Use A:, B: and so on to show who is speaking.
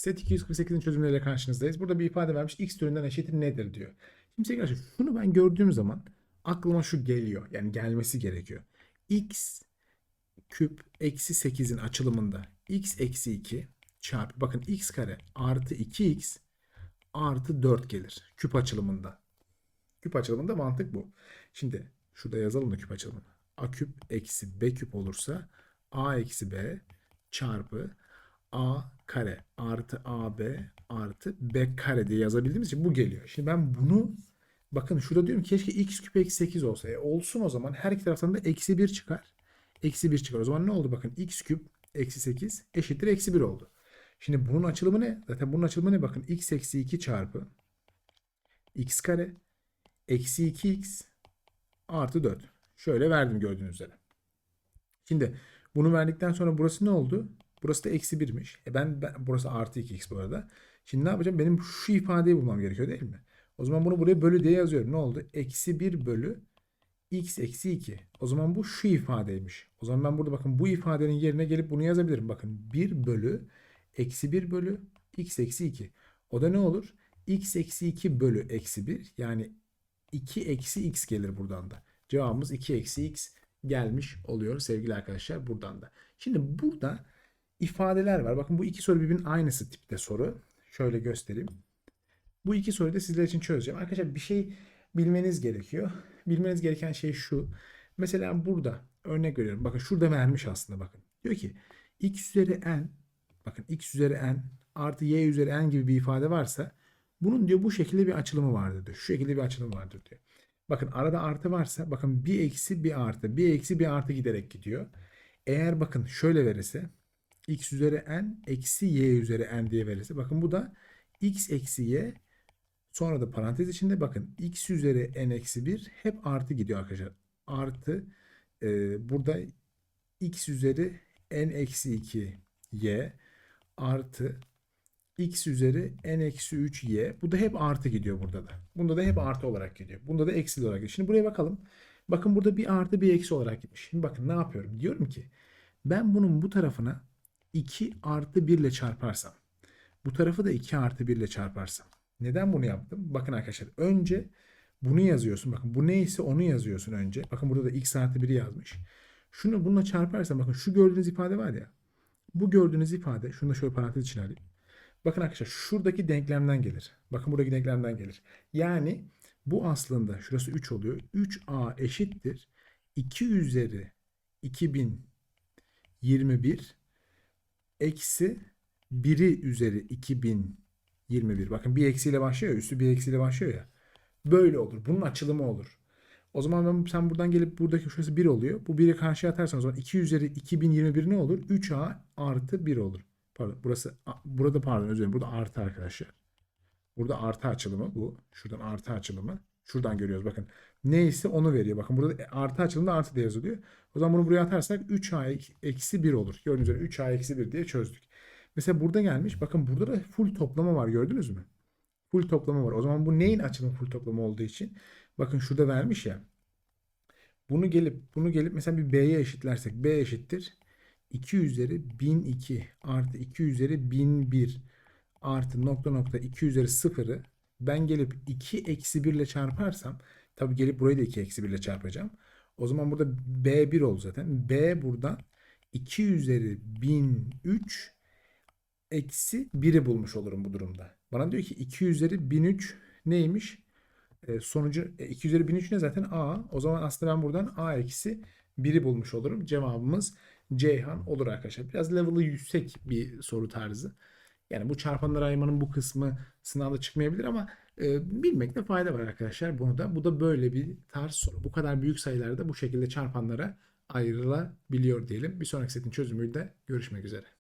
A: Set 248'in çözümleriyle karşınızdayız. Burada bir ifade vermiş. X türünden eşittir nedir diyor. Şimdi sevgili arkadaşlar şunu ben gördüğüm zaman aklıma şu geliyor. Yani gelmesi gerekiyor. X küp eksi 8'in açılımında x eksi 2 çarpı bakın x kare artı 2x artı 4 gelir. Küp açılımında. Küp açılımında mantık bu. Şimdi şurada yazalım da küp açılımını. A küp eksi B küp olursa A eksi B çarpı A kare artı AB artı B kare diye yazabildiğimiz için bu geliyor. Şimdi ben bunu bakın şurada diyorum keşke x küp eksi 8 olsa. E olsun o zaman her iki taraftan da eksi 1 çıkar. Eksi 1 çıkar. O zaman ne oldu? Bakın x küp eksi 8 eşittir eksi 1 oldu. Şimdi bunun açılımı ne? Zaten bunun açılımı ne? Bakın x eksi 2 çarpı x kare eksi 2x artı 4. Şöyle verdim gördüğünüz üzere. Şimdi bunu verdikten sonra burası ne oldu? Burası da eksi 1'miş. E ben, ben burası artı 2x bu arada. Şimdi ne yapacağım? Benim şu ifadeyi bulmam gerekiyor değil mi? O zaman bunu buraya bölü diye yazıyorum. Ne oldu? Eksi 1 bölü x eksi 2. O zaman bu şu ifadeymiş. O zaman ben burada bakın bu ifadenin yerine gelip bunu yazabilirim. Bakın 1 bölü eksi 1 bölü x eksi 2. O da ne olur? x eksi 2 bölü eksi 1 yani 2 eksi x gelir buradan da. Cevabımız 2 eksi x gelmiş oluyor sevgili arkadaşlar buradan da. Şimdi burada ifadeler var. Bakın bu iki soru birbirinin aynısı tipte soru. Şöyle göstereyim. Bu iki soruyu da sizler için çözeceğim. Arkadaşlar bir şey bilmeniz gerekiyor. Bilmeniz gereken şey şu. Mesela burada örnek veriyorum. Bakın şurada vermiş aslında bakın. Diyor ki x üzeri n bakın x üzeri n artı y üzeri n gibi bir ifade varsa bunun diyor bu şekilde bir açılımı vardır diyor. Şu şekilde bir açılım vardır diyor. Bakın arada artı varsa bakın bir eksi bir artı bir eksi bir artı giderek gidiyor. Eğer bakın şöyle verirse x üzeri n eksi y üzeri n diye verirse bakın bu da x eksi y sonra da parantez içinde bakın x üzeri n eksi 1 hep artı gidiyor arkadaşlar. Artı e, burada x üzeri n eksi 2 y artı x üzeri n eksi 3 y. Bu da hep artı gidiyor burada da. Bunda da hep artı olarak gidiyor. Bunda da eksi olarak gidiyor. Şimdi buraya bakalım. Bakın burada bir artı bir eksi olarak gitmiş. Şimdi bakın ne yapıyorum? Diyorum ki ben bunun bu tarafına 2 artı 1 ile çarparsam bu tarafı da 2 artı 1 ile çarparsam. Neden bunu yaptım? Bakın arkadaşlar önce bunu yazıyorsun. Bakın bu neyse onu yazıyorsun önce. Bakın burada da x artı 1'i yazmış. Şunu bununla çarparsam bakın şu gördüğünüz ifade var ya. Bu gördüğünüz ifade şunu da şöyle parantez içine alayım. Bakın arkadaşlar şuradaki denklemden gelir. Bakın buradaki denklemden gelir. Yani bu aslında şurası 3 oluyor. 3a eşittir. 2 üzeri 2021 eksi 1'i üzeri 2021. Bakın bir eksiyle başlıyor ya. Üstü bir eksiyle başlıyor ya. Böyle olur. Bunun açılımı olur. O zaman ben, sen buradan gelip buradaki şurası 1 oluyor. Bu 1'i karşıya atarsan o zaman 2 üzeri 2021 ne olur? 3a artı 1 olur. Pardon burası burada pardon özür dilerim. Burada artı arkadaşlar. Burada artı açılımı bu. Şuradan artı açılımı. Şuradan görüyoruz bakın. Neyse onu veriyor. Bakın burada da artı açılımda artı diye yazılıyor. O zaman bunu buraya atarsak 3a eksi 1 olur. Gördüğünüz üzere 3a eksi 1 diye çözdük. Mesela burada gelmiş. Bakın burada da full toplama var gördünüz mü? Full toplama var. O zaman bu neyin açılımı full toplama olduğu için? Bakın şurada vermiş ya. Bunu gelip bunu gelip mesela bir b'ye eşitlersek b eşittir 2 üzeri 1002 artı 2 üzeri 1001 artı nokta nokta 2 üzeri 0'ı ben gelip 2 eksi 1 ile çarparsam tabi gelip burayı da 2 eksi 1 ile çarpacağım. O zaman burada B1 oldu zaten. B buradan 2 üzeri 1003 eksi 1'i bulmuş olurum bu durumda. Bana diyor ki 2 üzeri 1003 neymiş? E, sonucu e, 2 üzeri 1003 ne zaten A. O zaman aslında ben buradan A eksi 1'i bulmuş olurum. Cevabımız Ceyhan olur arkadaşlar. Biraz level'ı yüksek bir soru tarzı. Yani bu çarpanları ayırmanın bu kısmı sınavda çıkmayabilir ama e, bilmekte fayda var arkadaşlar. Bunu da bu da böyle bir tarz soru. Bu kadar büyük sayılarda bu şekilde çarpanlara ayrılabiliyor diyelim. Bir sonraki setin çözümüyle görüşmek üzere.